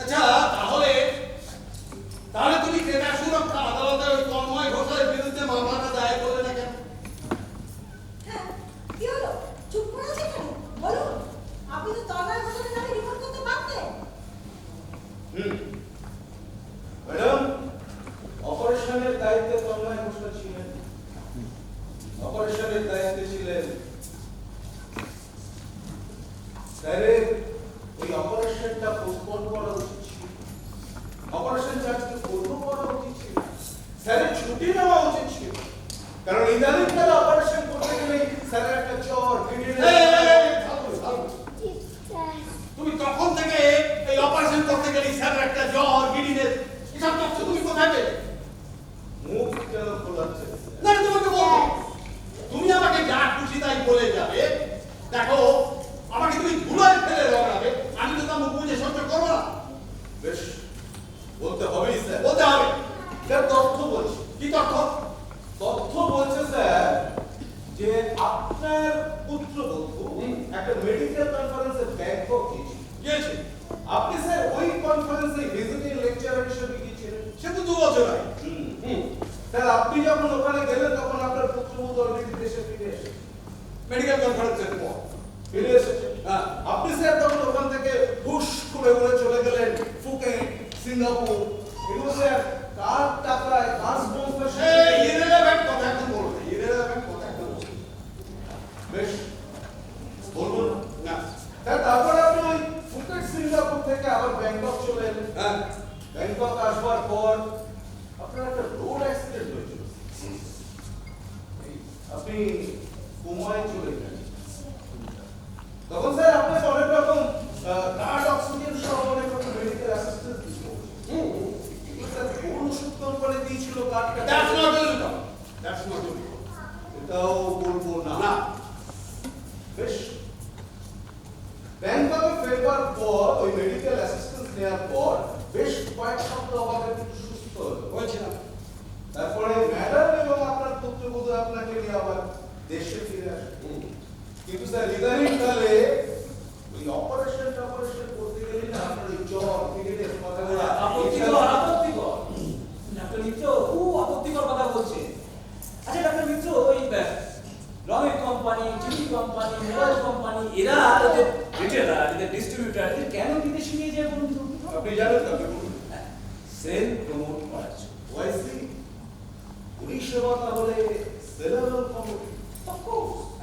अच्छा ছুটি নেওয়া উচিত ছিল। কারণ ইদানিং তারা অপারেশন করতে গেলে স্যারের একটা চর তুমি তখন থেকে এই অপারেশন করতে গেলে স্যারের একটা জ্বর গিরিনের এসব তথ্য তুমি কোথায় পেলে? মুখ কেন খোলাচ্ছে না তোমাকে বলব তুমি আমাকে যা খুশি তাই বলে যাবে দেখো আপনি যখন ওখানে গেলেন তখন আপনার পুত্রবধূ অলরেডি দেশে ফিরে এসে মেডিকেল কনফারেন্সে company TV company mobile company এরা তাদের রিটেলার এদের ডিস্ট্রিবিউটার এদের কেন বিদেশে নিয়ে যায় বলুন তো? আপনি জানেন তো সেল প্রমোট হ্যাঁ, করার জন্য। ওয়াইসলি পরিষেবা তাহলে সেলারের কমিটি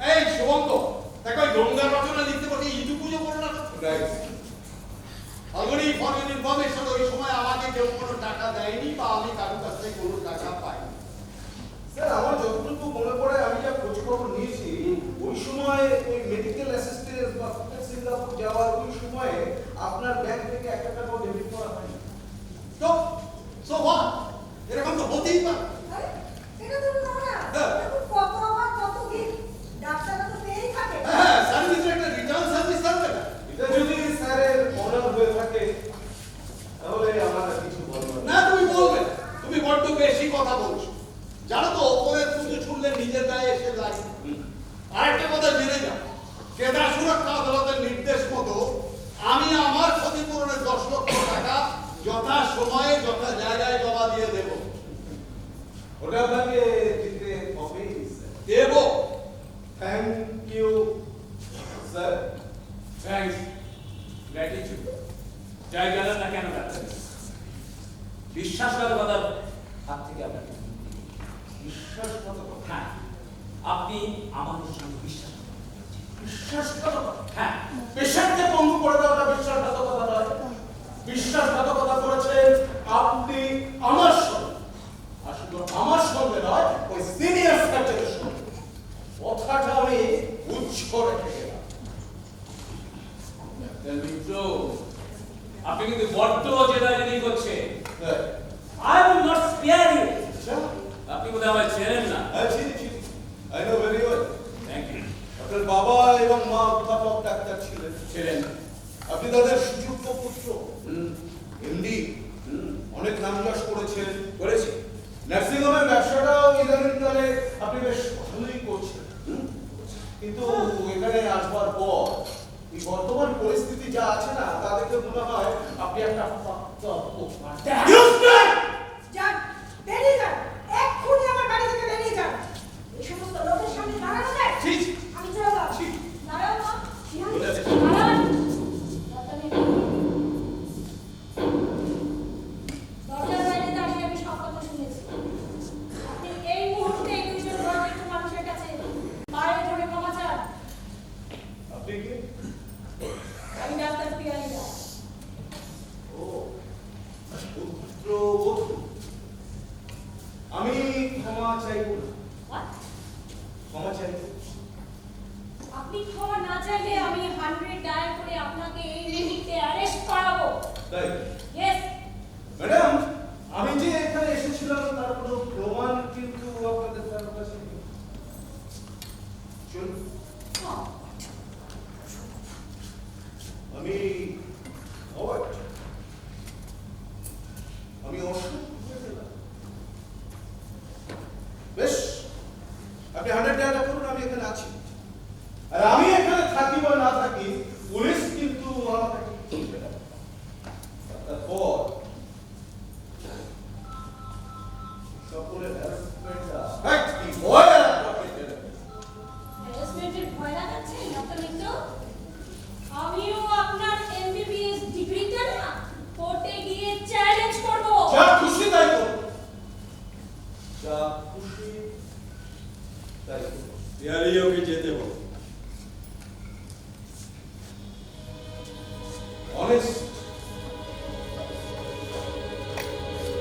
এই শুভঙ্ক দেখো ওই গঙ্গার রচনা লিখতে পারছি ইটু পুজো করো না অলরেডি ফর ফরেন ইনফরমেশন ওই সময় আমাকে কেউ কোনো টাকা দেয়নি বা আমি কারোর কাছ থেকে কোনো টাকা পাইনি। স্যার আমার যতটুকু মনে পড়ে আমি যা খোঁজখবর নিয়েছি সময় ওই মেডিকেল অ্যাসিস্ট্যান্স বা সিঙ্গাপুর যাওয়ার ওই সময়ে আপনার ব্যাংক থেকে একটা টাকাও ডেবিট করা হয় তো সো হোয়াট এরকম তো হতেই পারে। কেন যাচ্ছেন? বিশ্বাসঘাতকতার হাত থেকে আপনাকে বিশ্বাসঘাতকতা হ্যাঁ আপনি আমাদের সঙ্গে বিশ্বাস বিশ্বাসঘাতকতা হ্যাঁ পেশাকে পঙ্গু করে দেওয়াটা বিশ্বাসঘাতকতা নয়। বিশ্বাসঘাতকতা করেছেন আপনি আমার সঙ্গে। আর শুধু আমার সঙ্গে নয়, ওই সিনিয়র সার্জনের সঙ্গে। কথাটা আমি উচ্চ রেখে গেলাম মিত্র আপনি কিন্তু বড্ড জেদাজেদি করছে। I will not spare you আপনি বলে আমার চেনেন না। I know very well thank you আপনার বাবা এবং মা অধ্যাপক ডাক্তার ছিলেন। ছিলেন। আপনি তাদের সুযোগ্য পুত্র। এমডি অনেক নাম যশ করেছেন। করেছি। নার্সিংহোমের ব্যবসাটাও ইদানিংকালে আপনি বেশ ভালোই করছেন। কিন্তু এখানে আসবার পর এই বর্তমান পরিস্থিতি যা আছে না Tapi yang.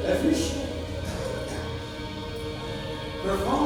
refuge. Perform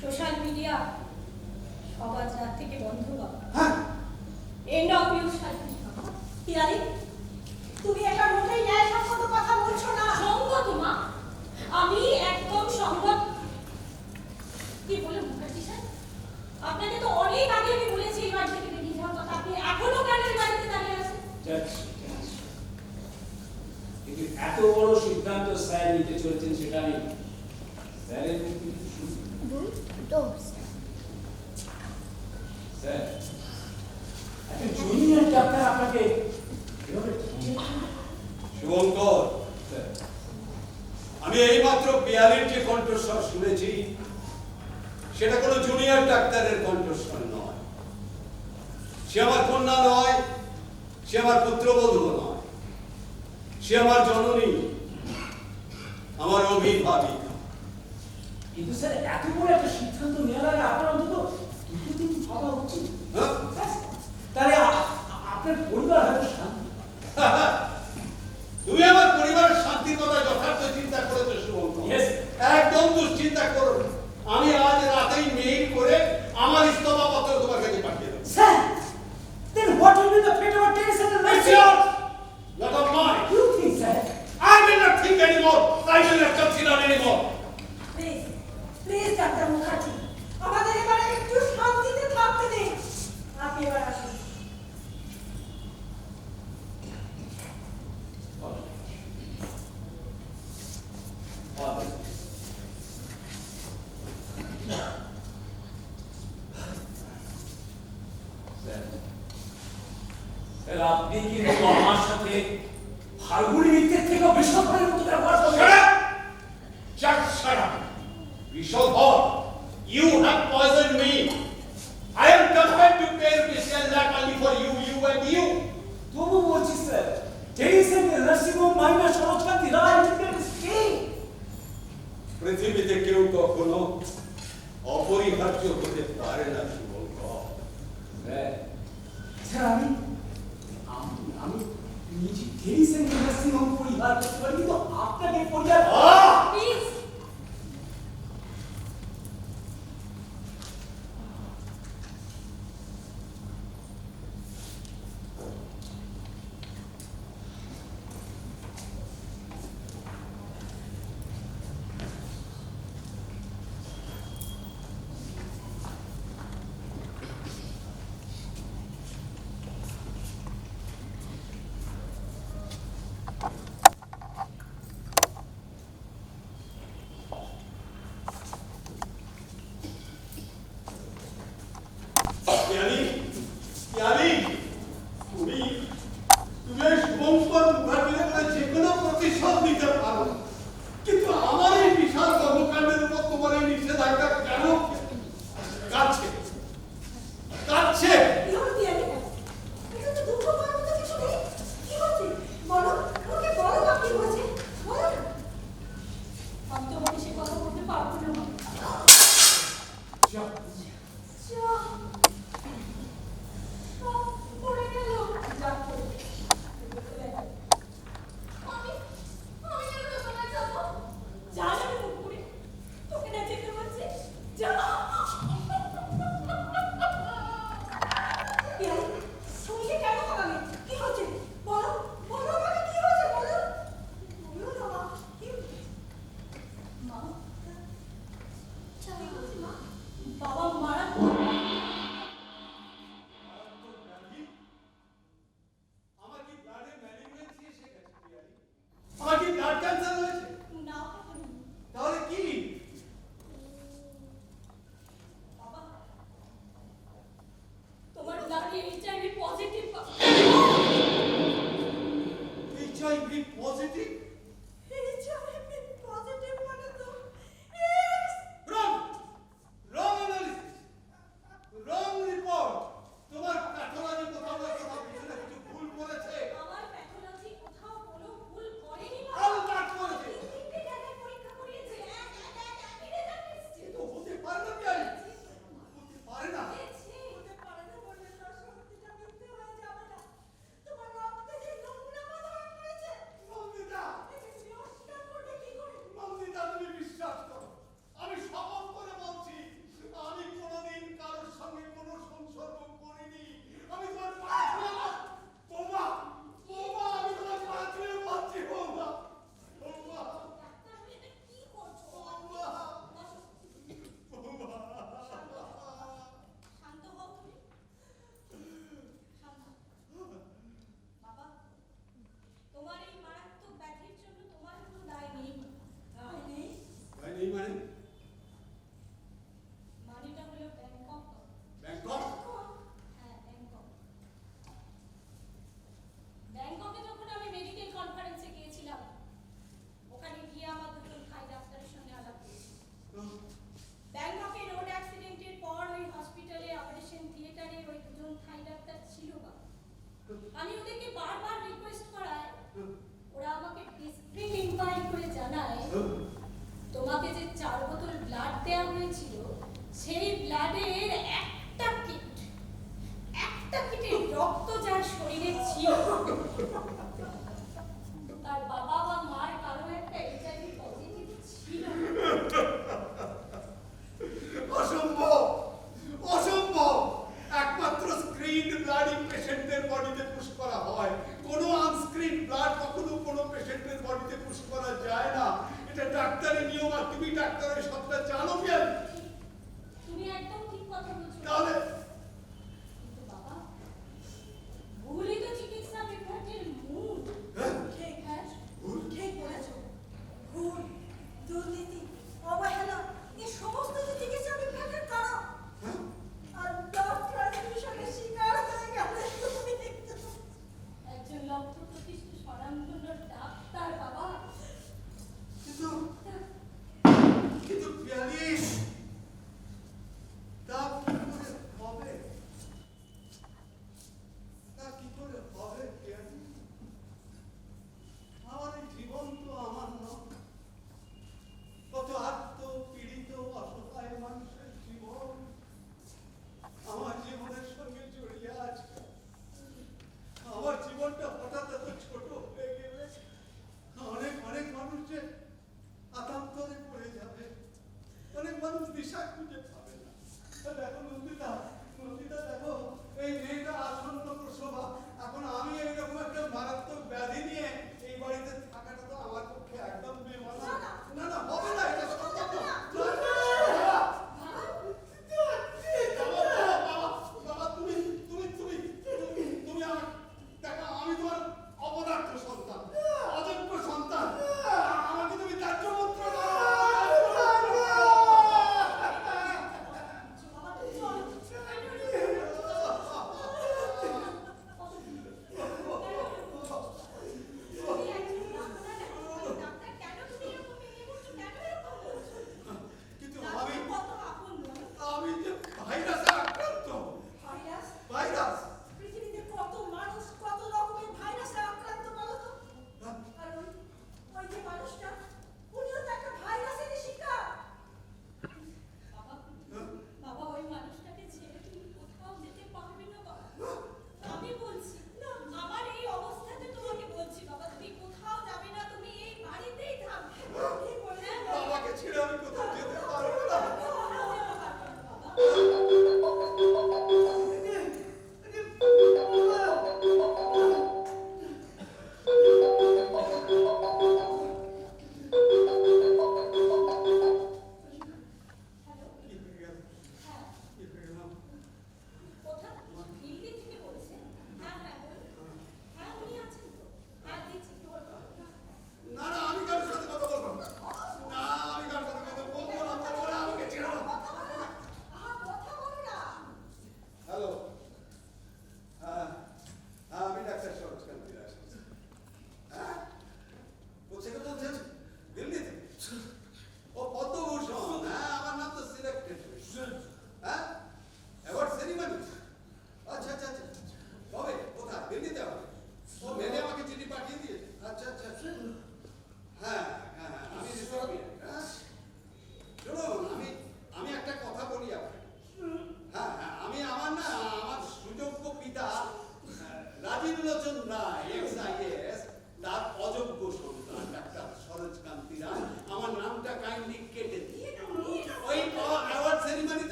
social media সব আজ রাত থেকে বন্ধ হ্যাঁ। এন্ড অফ নিউজ হিরালি তুমি এটা মোটেই ন্যায়সঙ্গত কথা বলছো না। সঙ্গত মা আমি একদম সঙ্গত। কি বলে মুখার্জি স্যার আপনাকে তো অনেক আগে আমি বলেছি এই বাড়ি থেকে বেরিয়ে যাওয়ার কথা। আপনি এখনও কেন এই বাড়িতে দাঁড়িয়ে আছেন। কিন্তু এত বড় সিদ্ধান্ত স্যার নিতে চলেছেন সেটা আমি স্যারের মুখ থেকে শুনছি। স্যার একটা জুনিয়র ডাক্তার আপনাকে শুভঙ্কর আমি এইমাত্র বিয়ালির যে কণ্ঠস্বর শুনেছি সেটা কোনো জুনিয়র ডাক্তারের কণ্ঠস্বর নয় সে আমার কন্যা নয় সে আমার পুত্রবধূ নয় সে আমার জননী আমার অভিভাবিকা কিন্তু স্যার এত বড় একটা সিদ্ধান্ত নেওয়ার আগে আপনার অন্তত দুটো দিন ভাবা উচিত। হ্যাঁ? তাহলে আপনার পরিবার হয়তো শান্তি তুমি আমার পরিবারের শান্তির কথা যথার্থ চিন্তা করেছ শুভঙ্কর একদম দুশ্চিন্তা করো না। আমি আজ রাতেই মেইল করে আমার ইস্তফা পত্র তোমার কাছে পাঠিয়ে দেবো। Sir, then what will be the fate of our tennis